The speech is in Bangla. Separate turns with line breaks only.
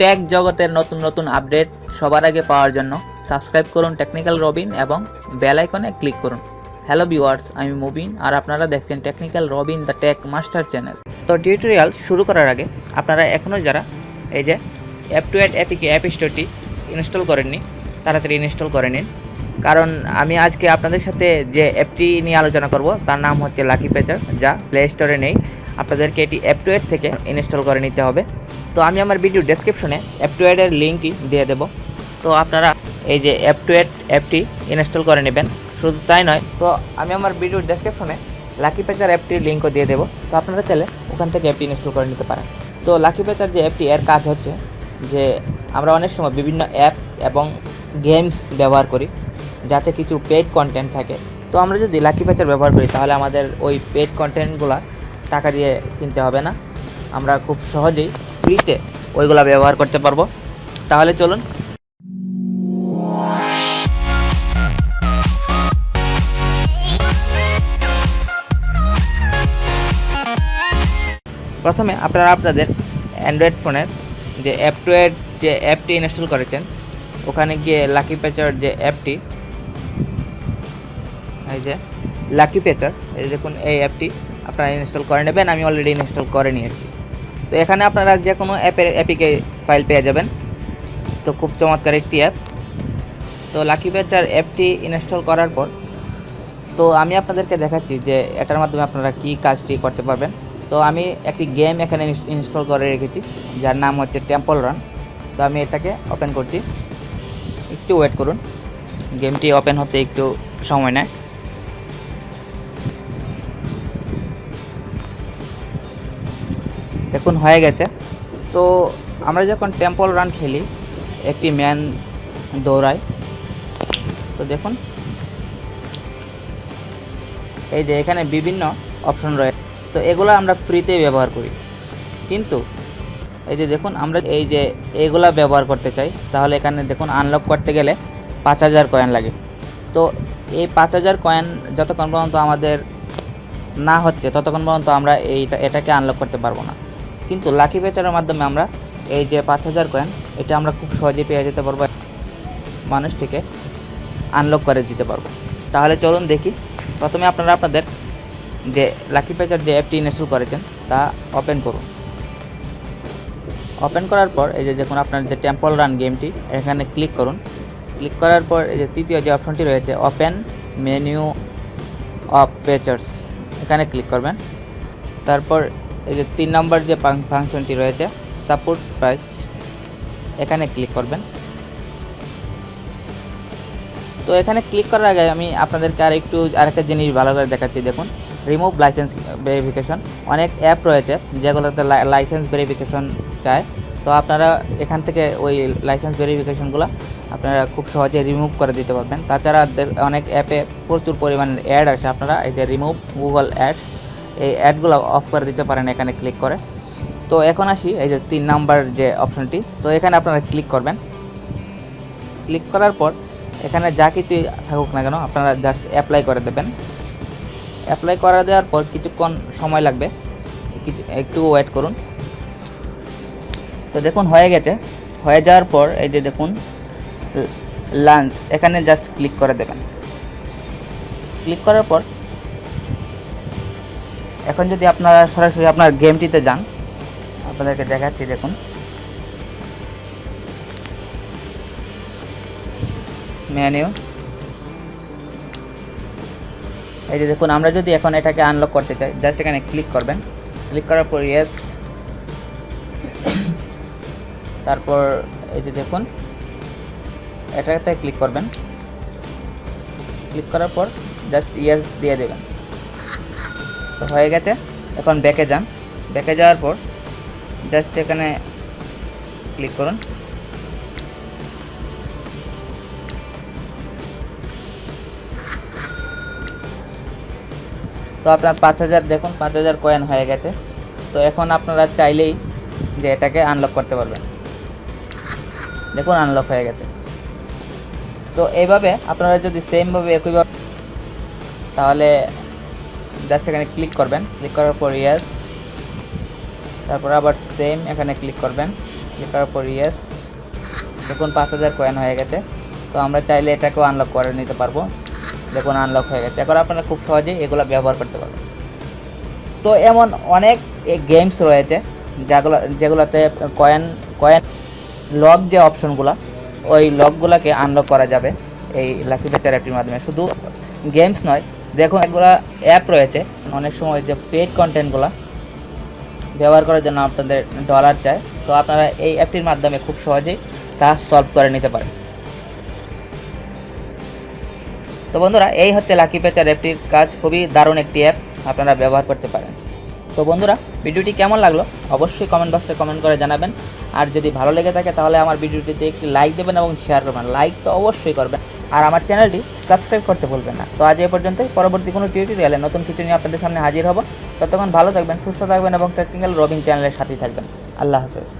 টেক জগতের নতুন নতুন আপডেট সবার আগে পাওয়ার জন্য সাবস্ক্রাইব করুন টেকনিক্যাল রবিন এবং বেল আইকনে ক্লিক করুন। হ্যালো ভিউয়ার্স আমি মুবিন আর আপনারা দেখছেন technical Robin the tech master channel তো টিউটোরিয়াল শুরু করার আগে আপনারা এখনও যারা এই যে অ্যাপ টু অ্যাড অ্যাপিকে অ্যাপ স্টোরটি ইনস্টল করেননি, তাড়াতাড়ি ইনস্টল করে নিন। কারণ আমি আজকে আপনাদের সাথে যে অ্যাপটি নিয়ে আলোচনা করব, তার নাম হচ্ছে লাকি পেচার যা প্লে স্টোরে নেই। আপনাদেরকে এটি অ্যাপ টু থেকে ইনস্টল করে নিতে হবে। তো আমি আমার ভিডিও ডেসক্রিপশনে অ্যাপ টু অ্যাডের লিঙ্কটি দিয়ে দেবো। তো আপনারা এই যে অ্যাপ টু অ্যাপটি ইনস্টল করে নেবেন। শুধু তাই নয়, তো আমি আমার ভিডিও ডেসক্রিপশনে লাকি পেচার অ্যাপটির লিঙ্কও দিয়ে দেবো। তো আপনারা চাইলে ওখান থেকে অ্যাপটি ইনস্টল করে নিতে পারেন। তো লাকি পেচার যে অ্যাপটি, এর কাজ হচ্ছে যে আমরা অনেক সময় বিভিন্ন অ্যাপ এবং গেমস ব্যবহার করি। যাতে কিছু পেড কন্টেন্ট থাকে। তো আমরা যদি লাকি পেচার ব্যবহার করি, তাহলে আমাদের ওই পেড কন্টেন্টগুলো টাকা দিয়ে কিনতে হবে না। আমরা খুব সহজেই ফ্রিতে ওইগুলা ব্যবহার করতে পারব। তাহলে চলুন। প্রথমে আপনারা আপনাদের অ্যান্ড্রয়েড ফোনের যে অ্যাপ টু অ্যাড যে অ্যাপটি ইনস্টল করেছেন, ওখানে গিয়ে লাকি প্যাচার যে অ্যাপটি এই যে লাকি পেচার এই যে দেখুন এই অ্যাপটি আপনারা ইনস্টল করে নেবেন, আমি অলরেডি ইনস্টল করে নিয়েছি। তো এখানে আপনারা যে কোনো অ্যাপের অ্যাপিকে ফাইল পেয়ে যাবেন। তো খুব চমৎকার একটি অ্যাপ তো লাকি পেচার অ্যাপটি ইনস্টল করার পর, তো আমি আপনাদেরকে দেখাচ্ছি যে এটার মাধ্যমে আপনারা কি কাজটি করতে পারবেন। তো আমি একটি গেম এখানে ইনস্টল করে রেখেছি, যার নাম হচ্ছে টেম্পল রান তো আমি এটাকে ওপেন করছি। একটু ওয়েট করুন। গেমটি ওপেন হতে একটু সময় নেয়। দেখুন হয়ে গেছে। তো আমরা যখন টেম্পল রান খেলি, একটি ম্যান দৌড়ায়। তো দেখুন, এই যে এখানে বিভিন্ন অপশন রয়েছে তো এগুলো আমরা ফ্রিতে ব্যবহার করি। কিন্তু, এই যে দেখুন, আমরা এই যে এগুলা ব্যবহার করতে চাই, তাহলে এখানে দেখুন আনলক করতে গেলে পাঁচ হাজার কয়েন লাগে। তো এই পাঁচ হাজার কয়েন যতক্ষণ পর্যন্ত আমাদের না হচ্ছে, ততক্ষণ পর্যন্ত আমরা এইটা, এটাকে আনলক করতে পারব না। কিন্তু লাকি বেচারের মাধ্যমে আমরা এই যে পাঁচ হাজার কয়েন এটা আমরা খুব সহজে পেয়ে যেতে পারব মানুষটিকে আনলক করে দিতে পারব। তাহলে চলুন দেখি। প্রথমে আপনারা আপনাদের যে লাকি পেচার যে অ্যাপটি ইনস্টল করেছেন, তা ওপেন করুন। ওপেন করার পর এই যে দেখুন আপনার যে টেম্পল রান গেমটি এখানে ক্লিক করুন। ক্লিক করার পর এই যে তৃতীয় যে অপশনটি রয়েছে ওপেন মেনু অফ পেচার্স এখানে ক্লিক করবেন। তারপর এই যে তিন নম্বর যে ফাংশনটি রয়েছে, সাপোর্ট প্রাইস, এখানে ক্লিক করবেন। তো এখানে ক্লিক করার আগে আমি আপনাদেরকে আর একটু আরেকটা জিনিস ভালো করে দেখাচ্ছি, দেখুন। রিমুভ লাইসেন্স ভেরিফিকেশন, অনেক অ্যাপ রয়েছে যেগুলোতে লাইসেন্স ভেরিফিকেশন চায়। তো আপনারা এখান থেকে ওই লাইসেন্স ভেরিফিকেশনগুলো আপনারা খুব সহজে রিমুভ করে দিতে পারবেন। তাছাড়া অনেক অ্যাপে প্রচুর পরিমাণের অ্যাড আসে, আপনারা এই যে রিমুভ গুগল অ্যাডস এই অ্যাডগুলো অফ করে দিতে পারেন এখানে ক্লিক করে। তো এখন আসি, এই যে তিন নাম্বার যে অপশনটি তো এখানে আপনারা ক্লিক করবেন। ক্লিক করার পর এখানে যা কিছু থাকুক না কেন, আপনারা জাস্ট অ্যাপ্লাই করে দেবেন। অ্যাপ্লাই করা দেওয়ার পর কিছুক্ষণ সময় লাগবে। একটু ওয়েট করুন। তো দেখুন, হয়ে গেছে। হয়ে যাওয়ার পর এই যে দেখুন লাঞ্চ এখানে জাস্ট ক্লিক করে দেবেন। ক্লিক করার পর এখন যদি আপনারা সরাসরি আপনার গেমটিতে যান, আপনাদেরকে দেখাচ্ছি, দেখুন। মেনু এই যে দেখুন, আমরা যদি এখন এটাকে আনলক করতে চাই জাস্ট এখানে ক্লিক করবেন। ক্লিক করার পর ইয়েস তারপর এই যে দেখুন, এটাতে ক্লিক করবেন। ক্লিক করার পর জাস্ট ইয়েস দিয়ে দেবেন। তো হয়ে গেছে। এখন ব্যাকে যান। ব্যাকে যাওয়ার পর জাস্ট এখানে ক্লিক করুন। তো আপনার পাঁচ হাজার দেখুন, পাঁচ হাজার কয়েন হয়ে গেছে। তো এখন আপনারা চাইলেই যে এটাকে আনলক করতে পারবেন। দেখুন আনলক হয়ে গেছে। তো এইভাবে আপনারা যদি সেমভাবে একইভাবে তাহলে জাস্ট এখানে ক্লিক করবেন। ক্লিক করার পর ইয়াস তারপর আবার সেম এখানে ক্লিক করবেন। ক্লিক করার পর ইয়েস দেখুন পাঁচ হাজার কয়েন হয়ে গেছে। তো আমরা চাইলে এটাকেও আনলক করে নিতে পারব। দেখুন আনলক হয়ে গেছে। এখন আপনারা খুব সহজেই এগুলো ব্যবহার করতে পারবেন। তো এমন অনেক গেমস রয়েছে, যেগুলো, যেগুলোতে কয়েন কয়েন লক যে অপশনগুলো ওই লকগুলোকে আনলক করা যাবে। এই লাকি ফেচার অ্যাপটির মাধ্যমে। শুধু গেমস নয় দেখুন এগুলো অ্যাপ রয়েছে। অনেক সময় যে পেড কন্টেন্টগুলো ব্যবহার করার জন্য আপনাদের ডলার চায়। তো আপনারা এই অ্যাপটির মাধ্যমে খুব সহজেই তা সলভ করে নিতে পারেন। তো বন্ধুরা, এই হচ্ছে লাকি পেচার অ্যাপটির কাজ। খুবই দারুণ একটি অ্যাপ আপনারা ব্যবহার করতে পারেন। তো বন্ধুরা, ভিডিওটি কেমন লাগল? অবশ্যই কমেন্ট বক্সে কমেন্ট করে জানাবেন। আর যদি ভালো লেগে থাকে, তাহলে আমার ভিডিওটিতে একটি লাইক দেবেন এবং শেয়ার করবেন। লাইক তো অবশ্যই করবেন। আর আমার চ্যানেলটি সাবস্ক্রাইব করতে ভুলবেন না। তো আজ এ পর্যন্তই। পরবর্তী কোনো টিউটোরিয়ালে নতুন কিছু নিয়ে আপনাদের সামনে হাজির হব। ততক্ষণ ভালো থাকবেন, সুস্থ থাকবেন এবং টেকনিক্যাল রবিং চ্যানেলের সাথেই থাকবেন। আল্লাহ হাফেজ।